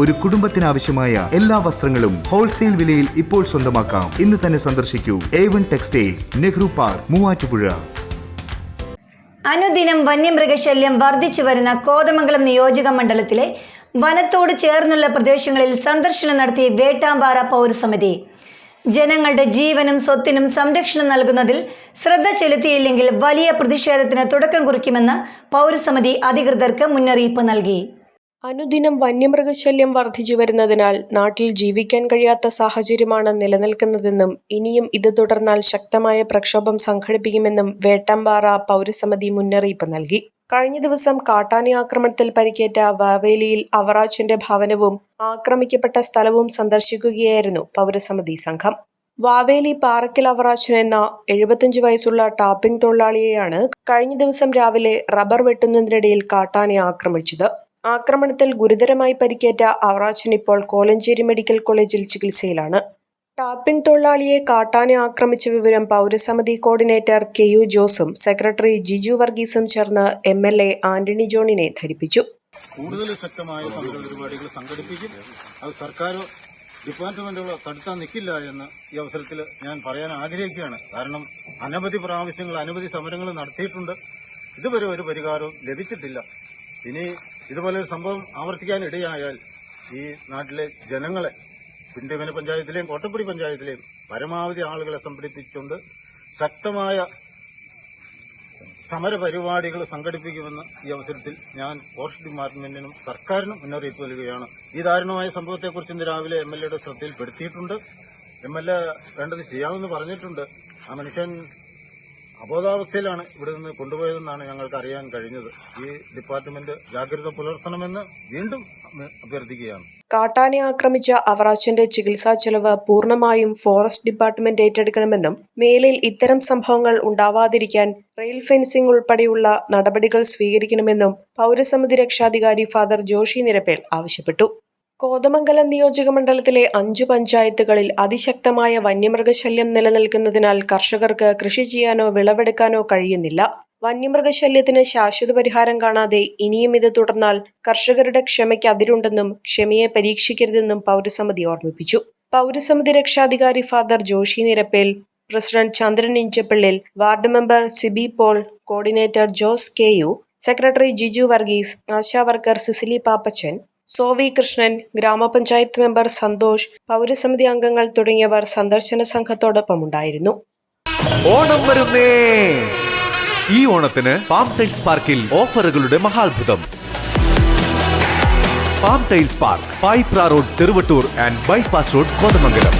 ഒരു കുടുംബത്തിനാവശ്യമായ എല്ലാ വസ്ത്രങ്ങളും ഹോൾസെയിൽ വിലയിൽ ഇപ്പോൾ സ്വന്തമാക്കാം. ഇന്ന് തന്നെ സന്ദർശിക്കൂ. A one textiles Nehru park Muvattupuzha. അനുദിനം വന്യമൃഗശല്യം വർദ്ധിച്ചു വരുന്ന കോതമംഗലം നിയോജക മണ്ഡലത്തിലെ വനത്തോട് ചേർന്നുള്ള പ്രദേശങ്ങളിൽ സന്ദർശനം നടത്തി വേട്ടാമ്പാറ പൗരസമിതി. ജനങ്ങളുടെ ജീവനും സ്വത്തിനും സംരക്ഷണം നൽകുന്നതിൽ ശ്രദ്ധ ചെലുത്തിയില്ലെങ്കിൽ വലിയ പ്രതിഷേധത്തിന് തുടക്കം കുറിക്കുമെന്ന് പൗരസമിതി അധികൃതർക്ക് മുന്നറിയിപ്പ് നൽകി. അനുദിനം വന്യമൃഗശല്യം വർദ്ധിച്ചു വരുന്നതിനാൽ നാട്ടിൽ ജീവിക്കാൻ കഴിയാത്ത സാഹചര്യമാണ് നിലനിൽക്കുന്നതെന്നും ഇനിയും ഇത് തുടർന്നാൽ ശക്തമായ പ്രക്ഷോഭം സംഘടിപ്പിക്കുമെന്നും വേട്ടമ്പാറ പൗരസമിതി മുന്നറിയിപ്പ് നൽകി. കഴിഞ്ഞ ദിവസം കാട്ടാന ആക്രമണത്തിൽ പരിക്കേറ്റ വാവേലിയിൽ അവറാച്ചിന്റെ ഭവനവും ആക്രമിക്കപ്പെട്ട സ്ഥലവും സന്ദർശിക്കുകയായിരുന്നു പൗരസമിതി സംഘം. വാവേലി പാറക്കൽ അവറാച്ചൻ എന്ന എഴുപത്തിയഞ്ച് വയസ്സുള്ള ടാപ്പിംഗ് തൊഴിലാളിയെയാണ് കഴിഞ്ഞ ദിവസം രാവിലെ റബ്ബർ വെട്ടുന്നതിനിടയിൽ കാട്ടാനെ ആക്രമിച്ചത്. ആക്രമണത്തിൽ ഗുരുതരമായി പരിക്കേറ്റ അവറാച്ചൻ ഇപ്പോൾ കോലഞ്ചേരി മെഡിക്കൽ കോളേജിൽ ചികിത്സയിലാണ്. ടാപ്പിംഗ് തൊഴിലാളിയെ കാട്ടാനെ ആക്രമിച്ച വിവരം പൗരസമിതി കോർഡിനേറ്റർ കെ യു ജോസും സെക്രട്ടറി ജിജു വർഗീസും ചേർന്ന് എം എൽ എ ആന്റണി ജോണിനെ ധരിപ്പിച്ചു. കൂടുതൽ ശക്തമായ സമര പരിപാടികൾ സംഘടിപ്പിക്കും. അത് സർക്കാരോ ഡിപ്പാർട്ട്മെന്റുകൾ തടുത്താൻ നിൽക്കില്ല എന്ന് ഈ അവസരത്തിൽ ഞാൻ പറയാൻ ആഗ്രഹിക്കുകയാണ്. കാരണം അനവധി പ്രാവശ്യങ്ങൾ അനവധി സമരങ്ങൾ നടത്തിയിട്ടുണ്ട്. ഇതുവരെ ഒരു പരിഹാരവും ലഭിച്ചിട്ടില്ല. ഇനി ഇതുപോലൊരു സംഭവം ആവർത്തിക്കാൻ ഇടയായാൽ ഈ നാട്ടിലെ ജനങ്ങളെ പിണ്ടിമന പഞ്ചായത്തിലെയും കോട്ടപ്പടി പഞ്ചായത്തിലെയും പരമാവധി ആളുകളെ സംഘടിപ്പിച്ചുകൊണ്ട് ശക്തമായ സമരപരിപാടികൾ സംഘടിപ്പിക്കുമെന്ന് ഈ അവസരത്തിൽ ഞാൻ ഫോറസ്റ്റ് ഡിപ്പാർട്ട്മെന്റിനും സർക്കാരിനും മുന്നറിയിപ്പ് നൽകുകയാണ്. ഈ ദാരുണമായ സംഭവത്തെക്കുറിച്ച് ഇന്ന് രാവിലെ എം എൽ എയുടെ ശ്രദ്ധയിൽപ്പെടുത്തിയിട്ടുണ്ട്. എം എൽ എ വേണ്ടത് ചെയ്യാമെന്ന് പറഞ്ഞിട്ടുണ്ട്. ആ മനുഷ്യൻ അബോധാവസ്ഥയിലാണ് ഇവിടെ നിന്ന് കൊണ്ടുപോയതെന്നാണ് ഞങ്ങൾക്ക് അറിയാൻ കഴിഞ്ഞത്. ഈ ഡിപ്പാർട്ട്മെന്റ് ജാഗ്രത പുലർത്തണമെന്ന് വീണ്ടും അഭ്യർത്ഥിക്കുകയാണ്. കാട്ടാനെ ആക്രമിച്ച അവറാച്ചന്റെ ചികിത്സാ ചെലവ് പൂർണമായും ഫോറസ്റ്റ് ഡിപ്പാർട്ട്മെന്റ് ഏറ്റെടുക്കണമെന്നും മേലിൽ ഇത്തരം സംഭവങ്ങൾ ഉണ്ടാവാതിരിക്കാൻ റെയിൽ ഫെൻസിംഗ് ഉൾപ്പെടെയുള്ള നടപടികൾ സ്വീകരിക്കണമെന്നും പൗരസമിതി രക്ഷാധികാരി ഫാദർ ജോഷി നിരപ്പേൽ ആവശ്യപ്പെട്ടു. കോതമംഗലം നിയോജക മണ്ഡലത്തിലെ അഞ്ചു പഞ്ചായത്തുകളിൽ അതിശക്തമായ വന്യമൃഗശല്യം നിലനിൽക്കുന്നതിനാൽ കർഷകർക്ക് കൃഷി ചെയ്യാനോ വിളവെടുക്കാനോ കഴിയുന്നില്ല. വന്യമൃഗശല്യത്തിന് ശാശ്വത പരിഹാരം കാണാതെ ഇനിയും ഇത് തുടർന്നാൽ കർഷകരുടെ ക്ഷമയ്ക്ക് അതിരുണ്ടെന്നും ക്ഷമയെ പരീക്ഷിക്കരുതെന്നും പൗരസമിതി ഓർമ്മിപ്പിച്ചു. പൗരസമിതി രക്ഷാധികാരി father Joshi Nirappel president Chandran Inchappillil ward member Sibi Paul coordinator Jose K U secretary Jiju Varghese Asha worker Cicily Pappachan Sovi Krishnan ഗ്രാമപഞ്ചായത്ത് മെമ്പർ സന്തോഷ് പൗരസമിതി അംഗങ്ങൾ തുടങ്ങിയവർ സന്ദർശന സംഘത്തോടൊപ്പം ഉണ്ടായിരുന്നു ഓണം വരുന്നേ. ഈ ഓണത്തിന് പാം ടൈൽസ് പാർക്കിൽ ഓഫറുകളുടെ മഹാത്ഭുതം. Palm tiles park Payipra road Cheruvattoor and bypass road Kothamangalam